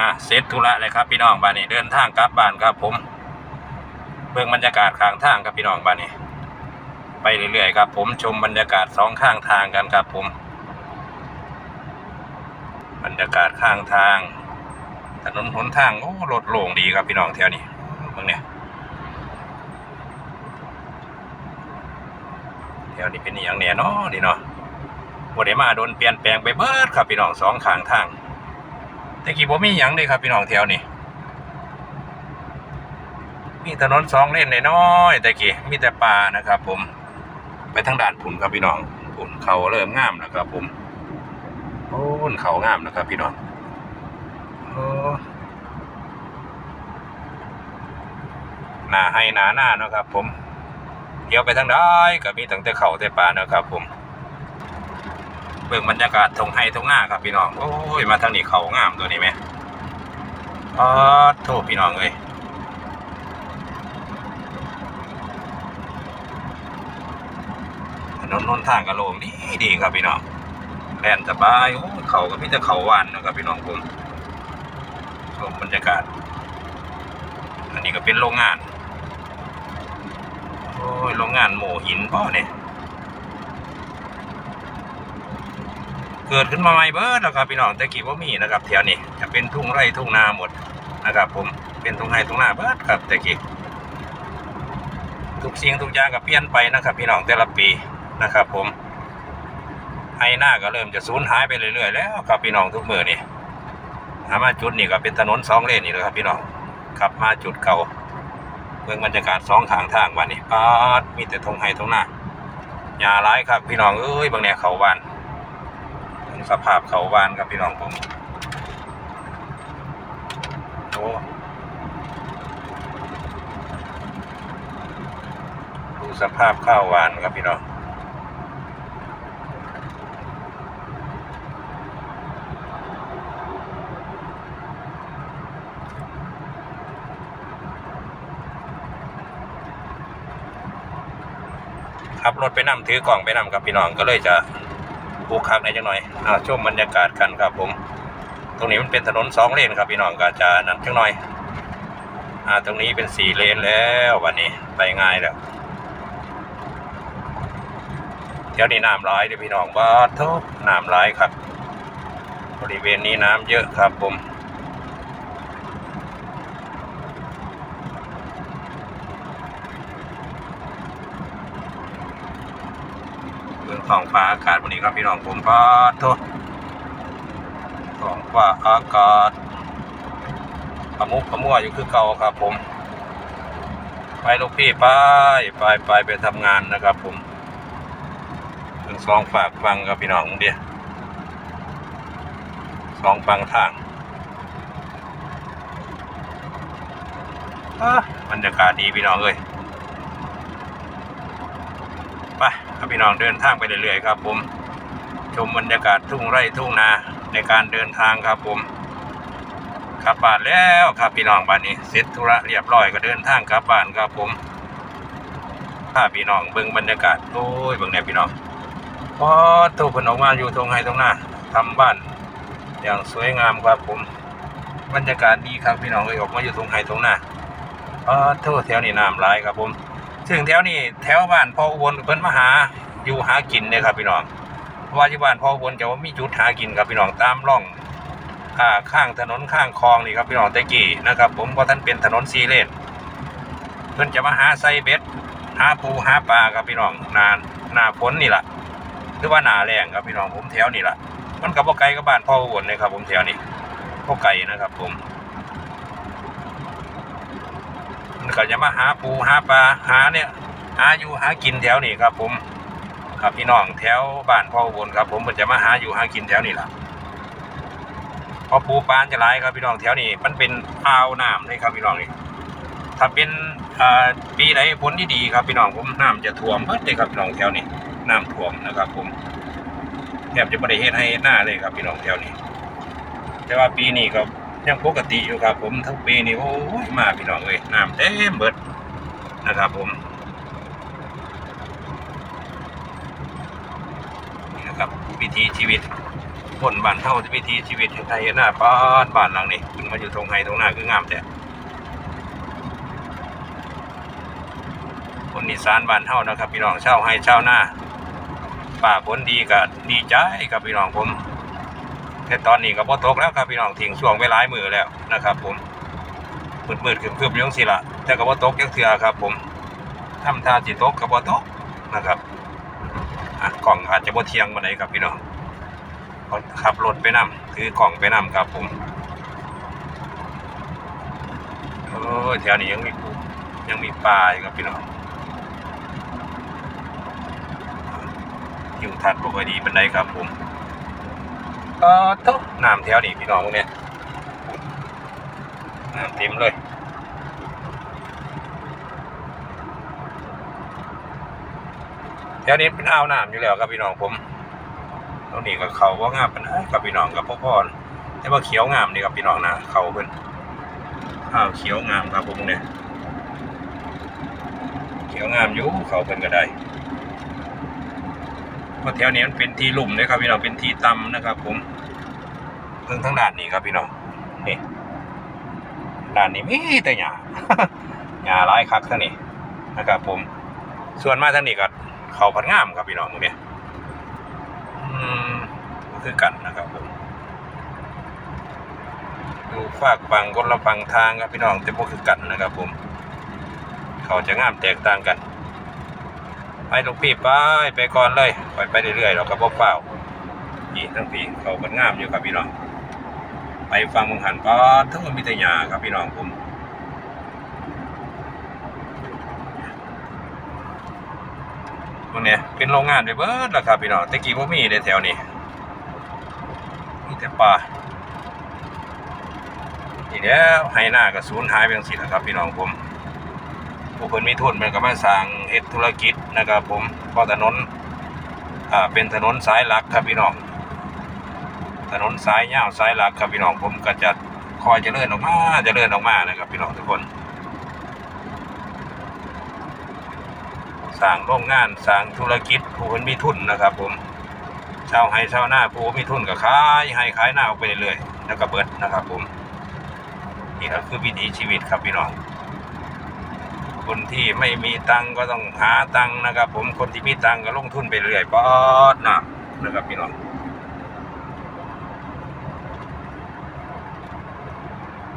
อะเสร็จธุระเลยครับพี่น้องบ้านนี้เดินทางกลับบ้านครับ ผมเบิ่งบรรยากาศข้างทางครับพี่น้องบ้านนี้ ไปเรื่อยๆครับ ผมชมบรรยากาศสองข้างทางกันครับ ผม บรรยากาศข้างทางถนนหนทางโอ้รถโล่งดีครับพี่น้องแถวนี้เบิ่งเนี่ยแถวนี้เป็นอย่างเนี่ยเนาะนี่เนาะบ่ได้มาโดนเปลี่ยนแปลงไปเบิดครับพี่น้องสองข้างทาง ต่กี้บ่มีหยังเลยครับพี่น้องแถวนี้มีถนนสองเลนน้อยแต่กี้มีแต่ป่านะครับ ผม ไปทางด่านผุนครับพี่น้องผุนเขาเริ่มงามนะครับ ผมโอ้นเขางามนะครับ พี่น้องโอ้หนาให้หนาหน้านะครับ ผมเดี๋ยวไปทางใดก็มีตั้งแต่เขาแต่ป่านะครับ ผม เบิ่งบรรยากาศทงไห้ทงหน้าครับพี่น้อง โอ้ย มาทางนี้เขางามตัวนี้ไหมอ๋อโทษพี่น้องเลยถนนนนทางกระโลงดีดีครับพี่น้องแลนสบายโอ้เขาก็มีแต่เขาหวานนะครับพี่น้องผมชมบรรยากาศ อันนี้ก็เป็นโรงงาน โอ้ย โรงงานโมหินพ่อเนี่ย เกิดขึ้นมาใหม่เบิดแล้วครับพี่น้องแต่กี้ว่ามีนะครับแถวนี้จะเป็นทุ่งไร่ทุ่งนาหมดนะครับ ผมเป็นทุ่งไร่ทุ่งนาเบิร์ดครับแต่กี้ทุกสิ่งทุกอย่างก็เปลี่ยนไปนะครับ พี่น้องแต่ละปีนะครับ ผมไฮหน้าก็เริ่มจะสูญหายไปเรื่อยๆแล้วครับพี่น้องทุกมือนี่หามาจุดนี่ก็เป็นถนนสองเลนนี่แหละครับพี่น้องขับมาจุดเก่าเมืองบรรยากาศสองข้างทางวันนี้ปาดมีแต่ทงไฮทงหน้าหญ้าร้ายครับพี่น้องเอ้ยบางเนี่ยเขาวาน สภาพเขาวานครับพี่น้องผมโอ้ดูสภาพข้าวหวานครับพี่น้องขับรถไปนำถือกล่องไปนำกับพี่น้องก็เลยจะ ปลูกคักในอยจังหน่อยอ่าชมบรรยากาศกันครับผม ตรงนี้มันเป็นถนนสองเลนครับพี่น้องก็จะนั่นจังหน่อยอ่าตรงนี้เป็นสี่เลนแล้ววันนี้ไปง่ายแล้วเที่ยวนี้น้ำร้ายเด้อพี่น้องว่าทุกน้ำร้ายครับ บริเวณนี้น้ำเยอะครับผม เรื่องฟ้าอากาศวันนี้ครับพี่น้องผมก็โทษของฟ้าอากาศขมุกขมัวอยู่คือเก่าครับผม ไปลูกพี่ไปไปไปไปทำงานนะครับผมเรื่องสองฝากฟังครับพี่น้องเดียวสองฟังทางบรรยากาศดีพี่น้องเอ้ย ไป ครับพี่น้องเดินทางไปเรื่อยๆครับ ผมชมบรรยากาศทุ่งไร่ทุ่งนาในการเดินทางครับผมกลับบ้านแล้วครับพี่น้องบ้านนี้เสร็จธุระเรียบร้อยก็เดินทางกลับบ้านครับผมพาพี่น้องเบิ่งบรรยากาศโอ้ยเบิ่งเนี่ยพี่น้องพอตัวเพนออกมาอยู่ตรงไห้ตรงหน้าทำบ้าน อย่างสวยงามครับผม บรรยากาศดีครับพี่น้องเลยออกมาอยู่ตรงไห้ตรงหน้าพอโทษแถวนี้น้ำร้ายครับผม ซึ่งแถวนี้แถวบ้านพ่ออุบลเพิ่นมาหาอยู่หากินเนี่ยครับพี่น้องเพราะว่าที่บ้านพ่ออุบลจะว่ามีจุดหากินครับพี่น้องตามร่องอ่าข้างถนนข้างคลองนี่ครับพี่น้องตะกี้นะครับ ผมเพราะท่านเป็นถนนซีเลนเพิ่นจะมาหาไซเบ็ดหาปูหาปลาครับพี่น้องนาหนาฝนนี่แหละหรือว่าหนาแรงครับพี่น้องผมแถวนี่แหละมันกับพ่อไก่กับบ้านพ่ออุบลเลยครับ ผมแถวนี้พ่อไก่นะครับ ผม มัน ก็จะมาหาปูหาปลาหาเนี่ยหาอยู่หากินแถวนี้ครับ ผม ครับพี่น้องแถวบ้านพ่ออุบลครับ ผมมันจะมาหาอยู่หากินแถวนี้ล่ะเพอปูปลาจะหลครับพี่น้องแถวนี้มันเป็นอ่าวน้ำเลยครับพี่น้องนี่ถ้าเป็นปีไหนฝนที่ดีครับพี่น้องผมน้ำจะท่วมเพิ่เลยครับพี่น้องแถวนี้น้ำท่วมนะครับ ผมแทบจะไม่ได้เฮ็ดให้หน้าเลยครับพี่น้องแถวนี้ แต่ว่าปีนี้ก็ ยังปกติอยู่ครับ ผมทั้งปีนี้โอ้ยมาพี่น้องเลยน้ำเต็มเบิดนะครับผมนี่นะครับวิถีชีวิตคนบ้านเฮาวิถีชีวิตไทยหน้าบ้านบ้านหลังนี้ขึ้นมาอยู่ตรงไห้ตรงหน้าคืองามแต่คนอีสานบ้านเฮานะครับ พี่น้องเช่าวไห้ชาวนาป่าผลดีก็ดีใจครับพี่น้องผม แต่ตอนนี้ก็บ่ตกแล้วครับพี่น้องทิ้งช่วงไว้หลายมือแล้วนะครับ ผมมืดๆคืมๆอยู่จังซี่ล่ะแต่ก็บ่ตกจักเทื่อครับ ผมทำท่าสิตกก็บ่ตกนะครับอะกล่องอาจจะบ่เทียงปานใดครับพี่น้องขับรถไปนำถือกล่องไปนำครับผมโอ้แถวนี้ยังมียังมีปลาอยู่ครับพี่น้องทิวทัศน์ปกดีเป็นไดครับผม เออต้องน้ำแถวนี้พี่น้องพวกเนี่ยน้ำเต็มเลยแถวนี้เป็นอ่าวน้ำอยู่แล้วครับพี่น้องผมตรงนี้ก็เขาว่างามเป็นกับพี่น้องกับพ่อพ่อแต่ว่าเขียวงามนี่ครับพี่น้องนะเขาเป็นข้าวเขียวงามครับผมเนี่ยเขียวงามอยู่เขาเป็นก็ได้ เพราะแถวนี้มันเป็นที่ลุ่มเลยครับพี่น้องเป็นที่ต่ำนะครับ ผมเพิ่งทั้งด้านนี้ครับพี่น้องนี่ด้านนี้มีแต่หญ้าหญ้าหลายคักทั้งนี้นะครับ ผม ส่วนมากทั้งนี้ก็เขาพันงามครับพี่น้องตรงนี้อืมคือกันนะครับผมดูฝากฟังคนละฟังทางครับพี่น้องแต่พวกคือกันนะครับ ผม เขาจะงามแตกต่างกัน ไปลูกพี่ไปไปก่อนเลยไปไปเรื่อยๆเราก็บ่เปล่าอีทั้งปีเขามันงามอยู่ครับพี่น้อง ไปฟังมังหันก็ทั้งหมดมีแต่หญ้าครับพี่น้องผมตรงเนี้ยเป็นโรงงานไปเบิร์ดแล้วครับพี่น้องต่กี้บ่มีในแถวนี้มีแต่ป่านี่แล้วไฮหน้าก็สูญหายไปจังซี่แหละครับพี่น้องผม ผู้เพิ่นมีทุนมันก็มาสร้างเฮ็ดธุรกิจนะครับผมเพราะถนนอ่าเป็นถนนสายหลักครับพี่น้อง ถนนสายยาวสายหลักครับพี่น้องผมก็จะคอยเจริญออกมาเจริญออกมานะครับพี่น้องทุกคนสร้างโรงงานสร้างธุรกิจผู้คนมีทุนนะครับ ผมชาวไห้ชาวหน้าผู้มีทุนก็ขายให้ขายหน้าออกไปเรื่อยๆแล้วก็เบิดนะครับ ผมนี่ก็คือวิถีชีวิตครับพี่น้อง คนที่ไม่มีตังก็ต้องหาตังนะครับ ผมคนที่มีตังก็ลงทุนไปเรื่อยๆปอดนะนะครับพี่น้อง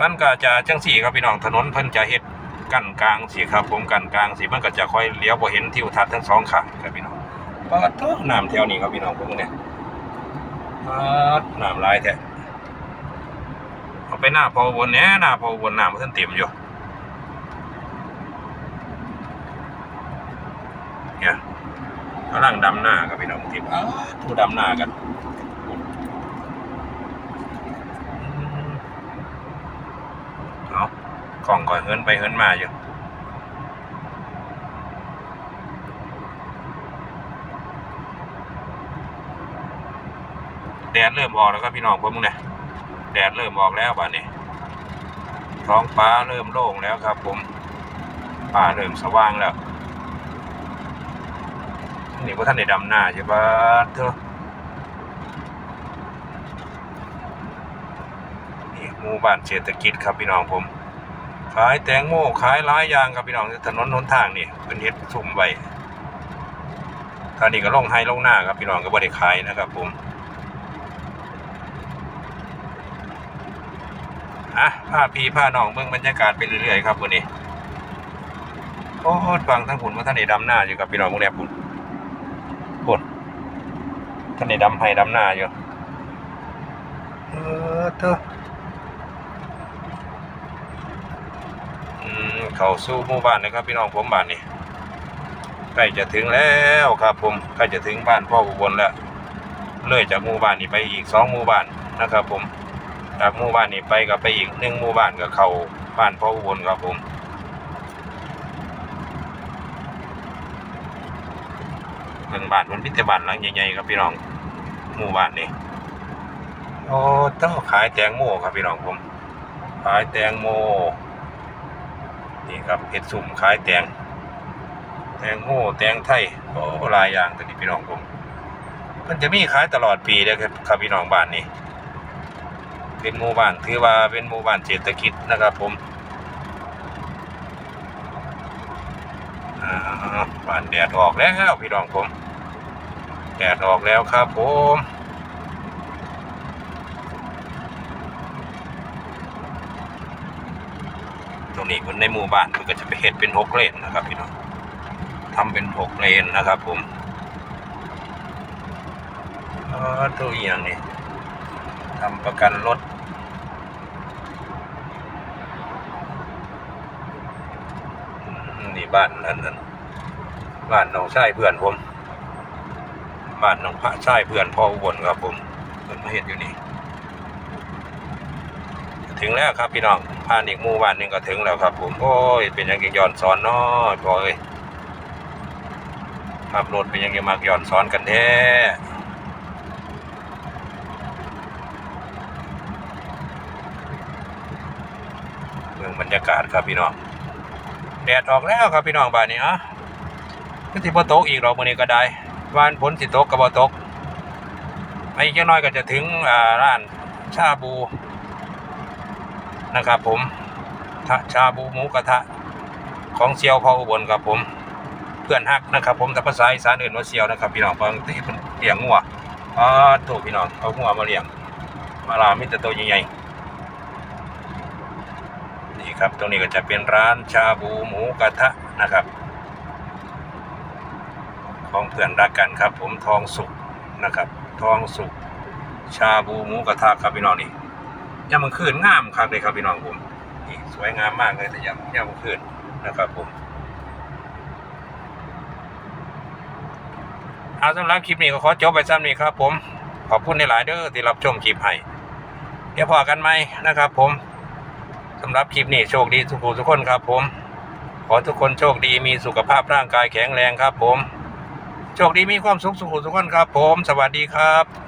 มันก็จะจังสี่ครับพี่น้องถนนเพิ่นจะเฮ็ดกั้นกลางสิครับ ผมกั้นกลางสิมันก็จะค่อยเลี้ยวพอเห็นทิวทัศน์ทั้งสองข้างครับพี่น้องปาดเท่าน้ำแถวนี้ครับพี่น้องผมเนี่ยปาดน้ำลายแท้เอาไปหน้าพอวนเนี้ยหน้าพอวนน้ำมันเต็มอยู่ กำลังดำหน้าครับพี่น้องที่ปาดทูดำหน้ากันอืมเอากล่องก่อนเฮินไปเฮินมาอยู่แดดเริ่มออกแล้วครับพี่น้องผมเนี่ยแดดเริ่มออกแล้วบ้านนี้ท้องฟ้าเริ่มโล่งแล้วครับ ผมป่าเริ่มสว่างแล้ว นี่พวกท่านได้ดำหน้าใช่ปะเธอนี่หมู่บ้านเศรษฐกิจครับพี่น้องผม ขายแตงโมขายหลายอย่างครับพี่น้องถนนหนทางนี่เป็นเฮ็ดซุ่มไว้ตอนนี้ก็ลงไฮลงหน้าครับพี่น้องก็บ่ได้ขายนะครับผมอะพาพี่พาน้องเบิ่งบรรยากาศไปเรื่อยๆครับวันนี้โอ้ฟังทั้งผุนว่าท่านได้ดำหน้าอยู่กับพี่น้องพวกเนี้ยปุ่น ปุ่นท่านได้ดำไฮดำหน้าอยู่ เออเธออืมเข้าสู่หมู่บ้านนะครับ พี่น้องผมบ้านนี้ใกล้จะถึงแล้วครับผมใกล้จะถึงบ้านพ่ออุบลแล้วเลยจากหมู่บ้านนี้ไปอีกสองหมู่บ้านนะครับ ผมจากหมู่บ้านนี้ไปก็ไปอีกหนึ่งหมู่บ้านก็เข้าบ้านพ่ออุบลครับผม เมืองบ้านมันพิจบ้านหลังใหญ่ๆครับพี่น้องหมู่บ้านนี้โอ้ต้องขายแตงโมครับพี่น้องผมขายแตงโมนี่ครับเห็ดสุ่มขายแตง แตงโมแตงไทยโอ้หลายอย่างตัวนี้พี่น้องผมมันจะมีขายตลอดปีเลยครับครับพี่น้องบ้านนี้เป็นหมู่บ้านถือว่าเป็นหมู่บ้านเศรษฐกิจนะครับผมบ้านแดดออกแล้วพี่น้องผม แดดออกแล้วครับผมตรงนี้มันในหมู่บ้านมันก็จะไปเห็ดเป็นหกเลนนะครับพี่น้องทำเป็นหกเลนนะครับผมเออตัวอย่างนี้ทำประกันรถนี่บ้านนั้นนั้นบ้านน้องชายเพื่อนผม บ้านน้องพระชายเพื่อนพ่ออุบลครับผมเพิ่อนมาเห็นอยู่นี่ ถึงแล้วครับพี่น้องผ่านอีกหมู่บ้านหนึ่งก็ถึงแล้วครับ ผมโอ้ยเป็นยังไงย้อนสอนน้อยพอเอ้ยขับรถเป็นยังไงมากย้อนสอนกันแท้เมืองบรรยากาศครับพี่น้องแดดออกแล้วครับพี่น้องบ้านนี้อะก็ที่พอตกอีกเราเมื่อนี้ก็ได้ วานฝนสิตกกับบ่ตกไม่อีกน้อยก็จะถึงร้านชาบูนะครับผมชาบูหมูกระทะของเซียวพออุบลครับผมเพื่อนฮักนะครับผมแต่ภาษาอีสานอื่นว่าเซียวนะครับพี่น้องบางทีเป็นเลี้ยงงัวอ๋อถูกพี่น้องเอางัวมาเลี้ยงมาลามิตรตัวใหญ่ๆนี่ครับตรงนี้ก็จะเป็นร้านชาบูหมูกระทะนะครับ ของเพื่อนรักกันครับ ผมทองสุกนะครับ ทองสุกชาบูหมูกระทะครับพี่น้องนี่ยามกลางคืนงามครับเลยครับพี่น้องผมนี่สวยงามมากเลยแต่ยามยามกลางคืนนะครับผมเอาสำหรับคลิปนี้ก็ขอจบไปซ้ำนี้ครับ ผมขอบคุณในหลายเด้อที่รับชมคลิปให้เดี๋ยวพอกันไหมนะครับ ผมสำหรับคลิปนี้โชคดีทุกผู้ทุกคนครับ ผม ขอทุกคนโชคดีมีสุขภาพร่างกายแข็งแรงครับ ผม โชคดีมีความสุขสุขทุกคนครับ ผม สวัสดีครับ